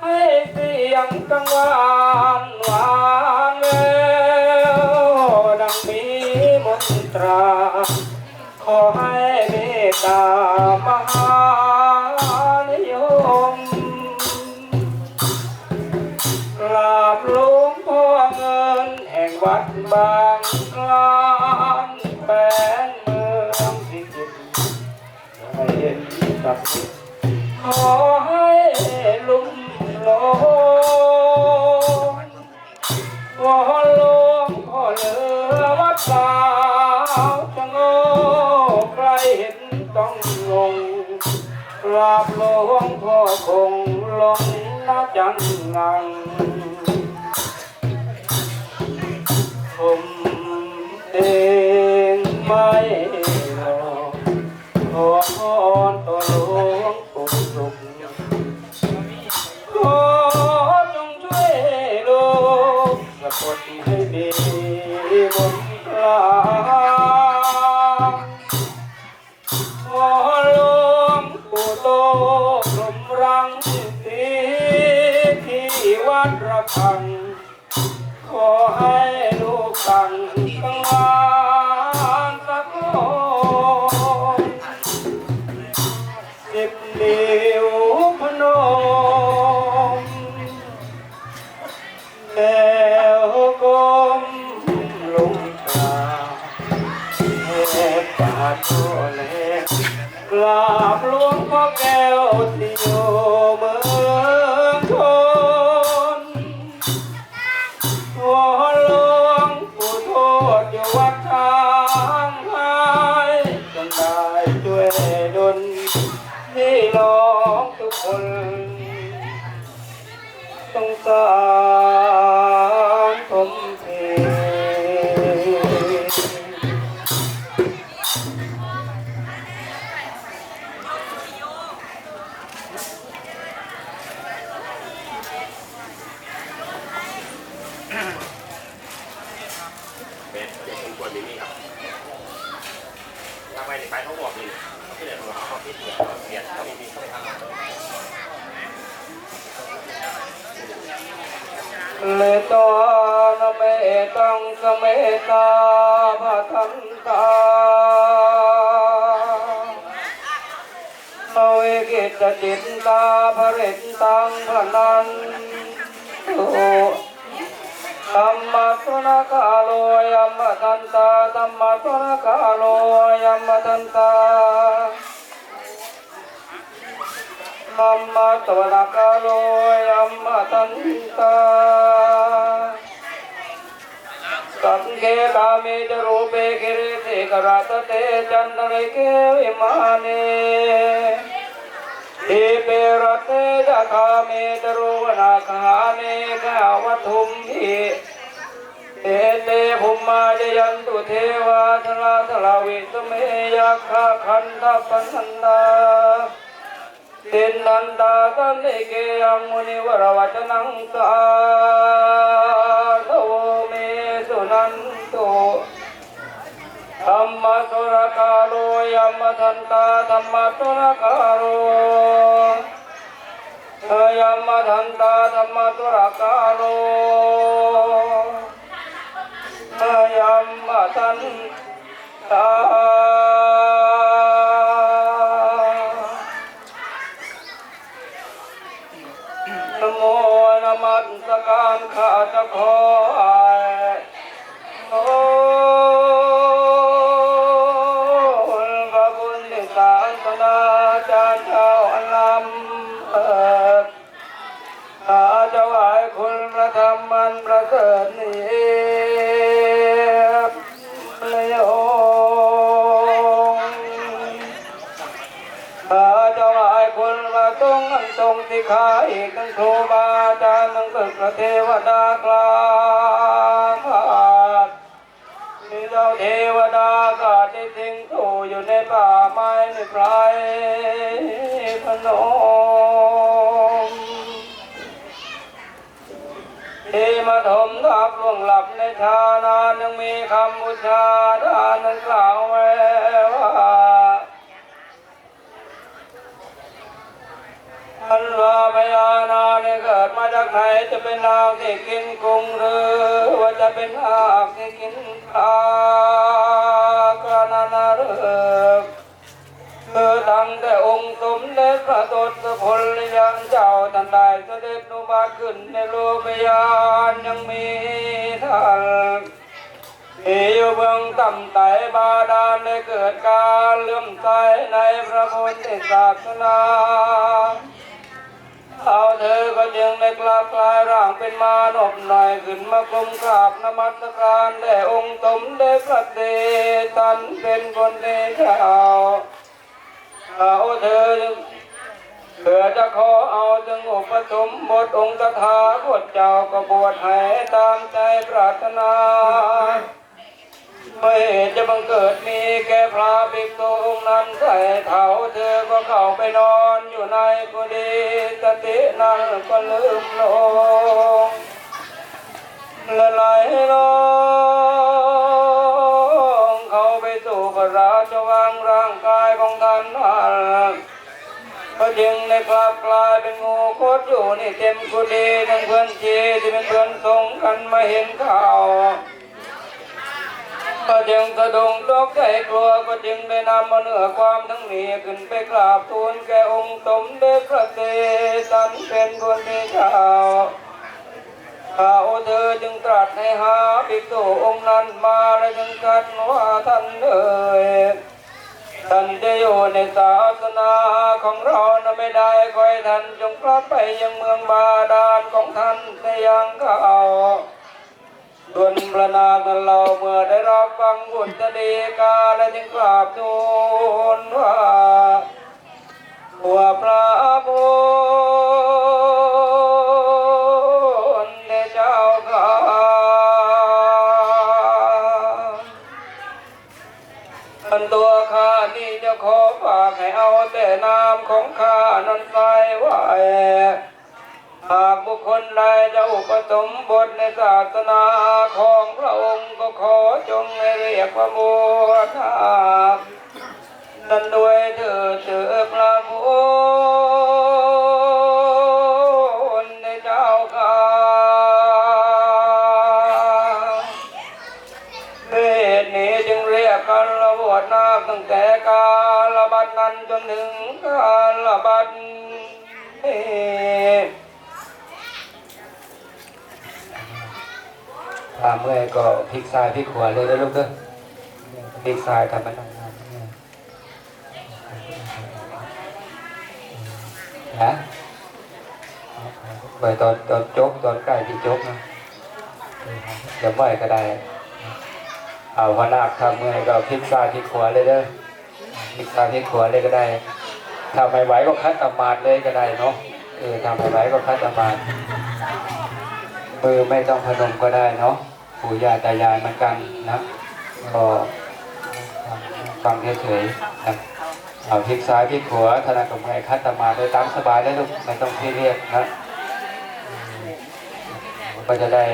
ให้สียงกังวาวานแววดังมีมนตรา ขอให้เมตามหานิยมกาบลวงพ่อเงินแห่งวัดบาง ห็นกับสิทธิ์ขอให้ลุ่มหลงวอนหลงพ่อเหลือวัดสาวจะโง่ใครเห็นต้องงงกราบหลวงพ่อคงลงนาจังงัง กสะกดให้ดีบุญลางวอนหลวงปู่โตกลมรังสีที่วัดระฆัง ขอให้ลูกตั้งข้างวา ปาดโทเล็กกราบหลวงพ่อแก้วที่อยู่เมื เลตอนเมตังสเมตาภะคันตานเวกิตจิตตาภริตตังพนันตุธัมมะสุนกาโลยัมมะทันตาธัมมะสุนกาโลยัมมะทันตามัมมาตวรกาโลยัมมาตันตา สังเกกามิจรูปเปกิริเตกรัตเตจันทริเกวิมานีทีเปรตเตจะคามิจรูวนาคานิกาวัตุมหิเอเตภุมมาจยันตุเทวาทลาทลาวิสเมยัคขาคันทปันนันดาตินันตาตันเกยังมุนิวรวัจนังสาโวันโตธรรมสุรคาโลยัมทันตาธรรมสุรคาโลยัมทันตาธรรมสุรคาโลยัมทันตาโมนะมัสการข้าจะขอ อิดข้าจะไหวคุณพระธรรมมันประเสริฐนี้เลยโอข้าจะไหวคุณพระตรงอันทรงที่ขาอีกทั้งครูบาอาจารย์ทั้งตึกพระเทวดากลางขาดมีเจ้าเทวดากาที่ทิ้งถูอยู่ในป่าไม้ในไพรพนม มาถมทับล่วงหลับในชานานยังมีคำบูชาทานนั้นกล่าวไว้ว่าอันว่าพญานาคเนี่ยเกิดมาจากไหนจะเป็นนางที่กินกุ้งหรือว่าจะเป็นนาคที่กินปลากระนานาเรือ เออตั้งแต่องค์สมเด็จพระตถพลยังเจ้าท่านได้เสด็จนุบาขึ้นในโลกยานยังมีท่านมีอยู่เบื้องต่ำไต่บาดาลได้เกิดการเลื่อมใสในพระพุทธศาสนาเอาเธอก็จึงได้กลับกลายร่างเป็นมานพหน่อยขึ้นมากลมกราบนมัสการแด่องค์สมเด็จพระเตตันเป็นคนเดชเอา เอาเธอเพื่อจะขอเอาจึงอุปสมบทองค์ตถาคตเจ้าก็บวชให้ตามใจปรารถนาไม่จะบังเกิดมีแก่พระภิกษุองค์นั้นใส่เท้าเธอก็เข้าไปนอนอยู่ในกุฏิสตินั้นก็ลืมลงละลายลง นนั้นก็จึงได้กลับกลายเป็นงูโคตรอยู่นี่เต็มกุฏิทั้งเพื่อนชีที่เป็นเพื่อนทรงกันมาเห็นข่าวก็จึงสะดุ้งตกใจกลัวก็จึงได้นำมาเหนือความทั้งนี้ขึ้นไปกราบทูลแก่องค์สมเด็จพระเตตันเป็นคนที่เจ้าข้าเธอจึงตรัสให้หาภิกษุองค์นั้นมาและจึงกัดว่าท่านเอ่ย ท่านจะอยู่ในศาสนาของเรานะไม่ได้คอยท่านจงกลับไปยังเมืองบาดาลของท่านในยังเขาส่วนพระนางนั้นเราเมื่อได้รับฟังบุญจะดีกาและจึงกราบทูลว่าตัวพระ เอาแต่นามของข้านั้นใส่ไว้หากบุคคลใดจะอุปสมบทในศาสนาของพระองค์ก็ขอจงให้เรียกว่าโมทานั่นด้วยเถิดเถิดพระคุณในเจ้าข้าเหตุนี้จึงเรียกกันระบวดนาคตั้งแต่กา บัดนั้นจนถึงกาลบัดถ้าเมื่อยก็พลิกซ้ายพลิกขวาเลยนะลูกเด้อพลิกซ้ายทำมันนานฮะไปตอนตอนจบตอนใกล้ที่จบนะเดี๋ยวเมื่อยก็ได้ เอาพนาคถ้าเมื่อยก็พลิกซ้ายพลิกขวาเลยเด้อ พลิกซ้ายพลิกขวาเลยก็ได้ถ้าไม่ไหวก็คัดตมาดเลยก็ได้เนาะเออทำไม่ไหวก็คัดตมาดมือไม่ต้องพนมก็ได้เนาะปู่ย่าตายายเหมือนกันนะก็ฟังเฉยๆนะเอาพลิกซ้ายพลิกขวาธนาคารไงคัดตมาโดยตามสบายได้ลูกไม่ต้องซีเรียสนะก็จะได้